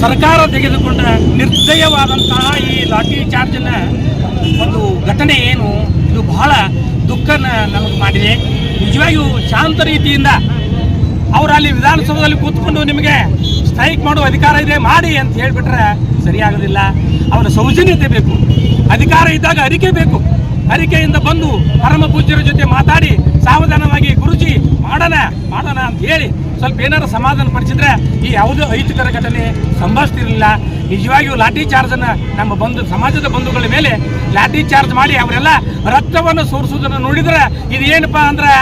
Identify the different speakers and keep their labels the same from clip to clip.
Speaker 1: ಸರ್ಕಾರ ತೆಗೆದುಕೊಂಡ ನಿರ್ದಯವಾದಂತಹ ಈ ಲಾಠಿ ಚಾರ್ಜ್ನ ಒಂದು ಘಟನೆ ಏನು, ಇದು ಬಹಳ ದುಃಖನ ನಮಗೆ ಮಾಡಿದೆ. ನಿಜವಾಗಿಯೂ ಶಾಂತ ರೀತಿಯಿಂದ ಅವರು ಅಲ್ಲಿ ವಿಧಾನಸೌಧದಲ್ಲಿ ಕೂತ್ಕೊಂಡು ನಿಮಗೆ ಸ್ಟ್ರೈಕ್ ಮಾಡುವ ಅಧಿಕಾರ ಇದೆ, ಮಾಡಿ ಅಂತ ಹೇಳಿಬಿಟ್ರೆ ಸರಿಯಾಗೋದಿಲ್ಲ. ಅವರ ಸೌಜನ್ಯತೆ ಬೇಕು. ಅಧಿಕಾರ ಇದ್ದಾಗ ಅರಿಕೆ ಬೇಕು. ಅರಿಕೆಯಿಂದ ಬಂದು ಪರಮ ಪೂಜ್ಯರ ಜೊತೆ ಮಾತಾಡಿ ಸಾವಧಾನವಾಗಿ ಗುರುಜಿ ಮಾಡೋಣ ಮಾಡೋಣ ಅಂತ ಹೇಳಿ ಸ್ವಲ್ಪ ಏನಾರು ಸಮಾಧಾನ ಪಡಿಸಿದ್ರೆ ಈ ಯಾವುದೇ ಅಹಿತಕರ ಘಟನೆ ಸಂಭವಿಸ್ತಿರಲಿಲ್ಲ. ನಿಜವಾಗಿಯೂ ಲಾಠಿ ಚಾರ್ಜನ್ನು ನಮ್ಮ ಬಂಧು, ಸಮಾಜದ ಬಂಧುಗಳ ಮೇಲೆ ಲಾಠಿ ಚಾರ್ಜ್ ಮಾಡಿ ಅವರೆಲ್ಲ ರಕ್ತವನ್ನು ಸೋರಿಸೋದನ್ನು ನೋಡಿದ್ರೆ ಇದು ಏನಪ್ಪಾ ಅಂದ್ರೆ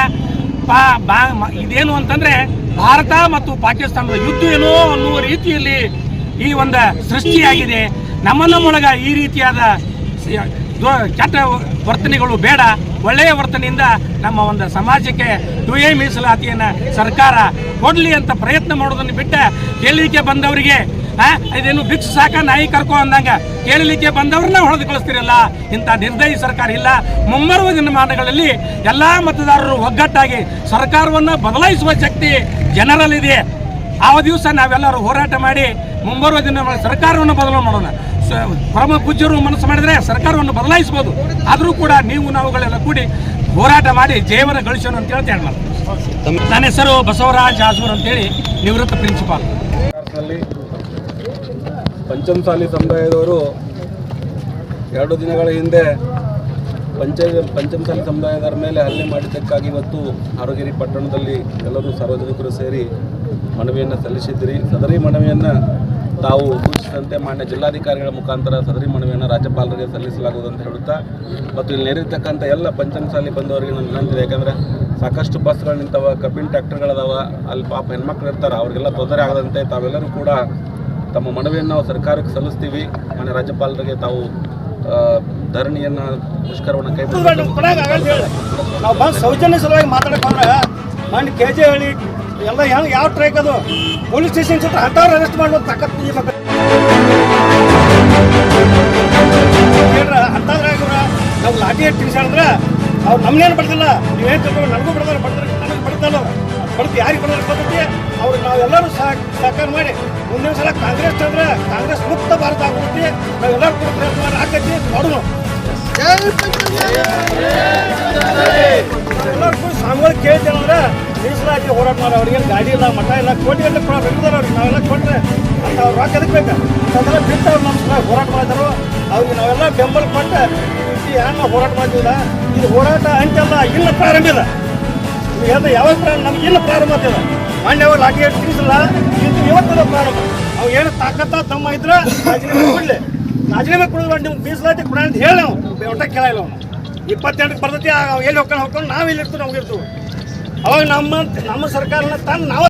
Speaker 1: ಪಾ, ಬಾ ಇದೇನು ಅಂತಂದ್ರೆ ಭಾರತ ಮತ್ತು ಪಾಕಿಸ್ತಾನದ ಯುದ್ಧ ಏನೋ ಅನ್ನುವ ರೀತಿಯಲ್ಲಿ ಈ ಒಂದು ಸೃಷ್ಟಿಯಾಗಿದೆ. ನಮ್ಮ ನಮ್ಮೊಳಗ ಈ ರೀತಿಯಾದ ಕೆಟ್ಟ ವರ್ತನೆಗಳು ಬೇಡ. ಒಳ್ಳೆಯ ವರ್ತನೆಯಿಂದ ನಮ್ಮ ಒಂದು ಸಮಾಜಕ್ಕೆ ದುಯೇ ಮೀಸಲಾತಿಯನ್ನು ಸರ್ಕಾರ ಕೊಡಲಿ ಅಂತ ಪ್ರಯತ್ನ ಮಾಡೋದನ್ನು ಬಿಟ್ಟ ಕೇಳಲಿಕ್ಕೆ ಬಂದವರಿಗೆ ಇದೇನು ಭಿಕ್ಷು ಸಾಕ ನಾಯಿ ಕರ್ಕೊ ಅಂದಂಗ ಕೇಳಲಿಕ್ಕೆ ಬಂದವ್ರನ್ನ ಹೊಡೆದು ಕಳಿಸ್ತಿರಲ್ಲ ಇಂಥ ನಿರ್ದಯಿ ಸರ್ಕಾರ ಇಲ್ಲ. ಮುಂಬರುವ ದಿನಮಾನಗಳಲ್ಲಿ ಎಲ್ಲ ಮತದಾರರು ಒಗ್ಗಟ್ಟಾಗಿ ಸರ್ಕಾರವನ್ನು ಬದಲಾಯಿಸುವ ಶಕ್ತಿ ಜನರಲ್ಲಿದೆ. ಆ ದಿವಸ ನಾವೆಲ್ಲರೂ ಹೋರಾಟ ಮಾಡಿ, ಮುಂಬರುವ ದಿನ ಸರ್ಕಾರವನ್ನು ಬದಲು ಮಾಡೋಣ. ಪರಮ ಪೂಜ್ಯರು ಮನಸ್ಸು ಮಾಡಿದರೆ ಸರ್ಕಾರವನ್ನು ಬದಲಾಯಿಸಬಹುದು. ಆದರೂ ಕೂಡ ನೀವು ನಾವುಗಳೆಲ್ಲ ಕೂಡಿ ಹೋರಾಟ ಮಾಡಿ ಜೀವನ ಗಳಿಸೋಣ ಅಂತ ಹೇಳ್ತಾ ಹೇಳ ನನ್ನ ಹೆಸರು ಬಸವರಾಜ್ ಆಜೂರ್ ಅಂತೇಳಿ ನಿವೃತ್ತ ಪ್ರಿನ್ಸಿಪಾಲ್
Speaker 2: ಪಂಚಮಸಾಲಿ ಸಮುದಾಯದವರು ಎರಡು ದಿನಗಳ ಹಿಂದೆ ಪಂಚ ಪಂಚಮಸಾಲಿ ಸಮುದಾಯದವರ ಮೇಲೆ ಹಲ್ಲೆ ಮಾಡಿದ್ದಕ್ಕಾಗಿ ಇವತ್ತು ಆರೋಗ್ಯರಿ ಪಟ್ಟಣದಲ್ಲಿ ಎಲ್ಲರೂ ಸಾರ್ವಜನಿಕರು ಸೇರಿ ಮನವಿಯನ್ನು ಸಲ್ಲಿಸಿದ್ರಿ ಸದರಿ ಮನವಿಯನ್ನು ತಾವು ಸೂಚಿಸಿದಂತೆ ಮಾನ್ಯ ಜಿಲ್ಲಾಧಿಕಾರಿಗಳ ಮುಖಾಂತರ ಸದರಿ ಮನವಿಯನ್ನು ರಾಜ್ಯಪಾಲರಿಗೆ ಸಲ್ಲಿಸಲಾಗುವುದು ಅಂತ ಹೇಳುತ್ತಾ, ಮತ್ತು ಇಲ್ಲಿ ನೆರೆದಿರ್ತಕ್ಕಂಥ ಎಲ್ಲ ಪಂಚಮಸಾಲಿ ಬಂದವರಿಗೆ ನಾನು ವಿನಂತಿದೆ. ಯಾಕಂದರೆ ಸಾಕಷ್ಟು ಬಸ್ಗಳು ನಿಂತವ ಕಬ್ಬಿನ ಟ್ಯಾಕ್ಟರ್ಗಳದಾವ ಅಲ್ಲಿ ಪಾಪ ಹೆಣ್ಮಕ್ಳು ಇರ್ತಾರೆ, ಅವರಿಗೆಲ್ಲ ತೊಂದರೆ ಆಗದಂತೆ ತಾವೆಲ್ಲರೂ ಕೂಡ ತಮ್ಮ ಮನವಿಯನ್ನು ನಾವು ಸರ್ಕಾರಕ್ಕೆ ಸಲ್ಲಿಸ್ತೀವಿ. ಮಾನ್ಯ ರಾಜ್ಯಪಾಲರಿಗೆ ತಾವು ಧರಣಿಯನ್ನು, ಮುಷ್ಕರವನ್ನು ಕೈ
Speaker 3: ನಾವು ಸೌಜನ್ಯ ಸಲುವಾಗಿ ಮಾತಾಡಕ್ಕೆ ಮಣ್ಣು ಕೆ ಜೆ ಹೇಳಿ ಎಲ್ಲ ಹೆಂಗೆ ಯಾವ ಟ್ರೈಕ್ ಅದು? ಪೊಲೀಸ್ ಸ್ಟೇಷನ್ ಸುತ್ತ ಅಂಥವ್ರು ಅರೆಸ್ಟ್ ಮಾಡುವ ತಾಕತ್ತು ಈ ಮಕ್ಕ ಹೇಳ್ರ ಅಂಥದ್ರಾಗ ನಾವು ಲಾಠಿ ಎಟ್ಟು ತಿಳಿಸಾಡಿದ್ರೆ ಅವ್ರು ನಮ್ಮನ್ನೇನು ಬಡ್ದಿಲ್ಲ ನೀವೇನು ತಿಳ್ಕೊಂಡು ನನಗೂ ಬಡ್ದಾರ, ಬಡ್ದ್ರೆ ನನಗೆ ಬಡ್ದಲ್ಲ ಬಡ್ದು ಯಾರಿಗೆ ಬಡ್ದಾರ ಬರ್ತೈತಿ ಅವ್ರು ನಾವೆಲ್ಲರೂ ಸಹ ಸಹಕಾರ ಮಾಡಿ ಮುಂದಿನ ಸಲ ಕಾಂಗ್ರೆಸ್ ಅಂದ್ರೆ ಕಾಂಗ್ರೆಸ್ ಮುಕ್ತ ಭಾರತ ಆಗ್ಬಿಡ್ತಿ. ನಾವೆಲ್ಲರೂ ಕೂಡ ಪ್ರಯತ್ನ ಆಕೈತಿ ಮಾಡೋಣ ಎಲ್ಲರೂ ಕೂಡ ಸ್ವಾಮಿಗಳು ಕೇಳ್ತೇನಂದ್ರೆ ಮೀಸಲಾತಿ ಹೋರಾಟ ಮಾಡೋ ಅವರಿಗೆ ಗಾಡಿ ಇಲ್ಲ, ಮಠ ಇಲ್ಲ ಕೋಟಿ ಎಲ್ಲ ಕೊಡೋದಾರೆ ಅವ್ರಿಗೆ. ನಾವೆಲ್ಲ ಕೊಟ್ಟರೆ ಅಂತ ಅವ್ರು ರೊಕ್ಕ ಎದಕ್ಕೆ ಬೇಕು? ಅದೆಲ್ಲ ಬಿಟ್ಟು ಅವ್ರು ನಮ್ಮ ಹೋರಾಟ ಮಾಡಿದ್ರು. ಅವ್ರಿಗೆ ನಾವೆಲ್ಲ ಬೆಂಬಲ ಕೊಟ್ಟು. ಹೆಣ್ಣು ಹೋರಾಟ ಮಾಡ್ತಿಲ್ಲ? ಇದು ಹೋರಾಟ ಅಂತೆಲ್ಲ ಇಲ್ಲ ಪ್ರಾರಂಭ ಇಲ್ಲ. ಹೇಳ್ದೆ ಯಾವಾಗ ಪ್ರಾರಂಭ? ನಮ್ಗೆ ಇಲ್ಲ ಪ್ರಾರಂಭ ಆಗ್ತಿಲ್ಲ. ಮಂಡ್ಯ ಅವ್ರು ಲಾಠಿ ಹೇಳಿ ತಿಳಿಸಿಲ್ಲ. ಇದು ಇವತ್ತದ ಪ್ರಾರಂಭ. ಅವ್ರು ಏನು ತಾಕತ್ತ ತಮ್ಮ ಇದ್ರೆ ರಾಜೀನಾಮೆ ಕೊಡಲಿ. ರಾಜೀನಾಮೆ ಕೊಡೋದು ನಿಮ್ಗೆ ಮೀಸಲಾತಿ ಕೊಡೋಣ ಅಂತ ಹೇಳಿ ನಾವು. ಒಟ್ಟ ಕೇಳಿಲ್ಲ ಅವನು. ಇಪ್ಪತ್ತೆಂಟಕ್ಕೆ ಬರ್ತೈತಿ ಎಲ್ಲಿ ಹೋಗ್ಕೊಂಡು ಹೋಗ್ಕೊಂಡು ನಾವು ಇಲ್ಲಿ ಇರ್ತೀವಿ, ನಮ್ಗೆ ಇರ್ತೀವಿ. ಅವಾಗ ನಮ್ಮ ನಮ್ಮ ಸರ್ಕಾರನ ತಂದು ನಾವು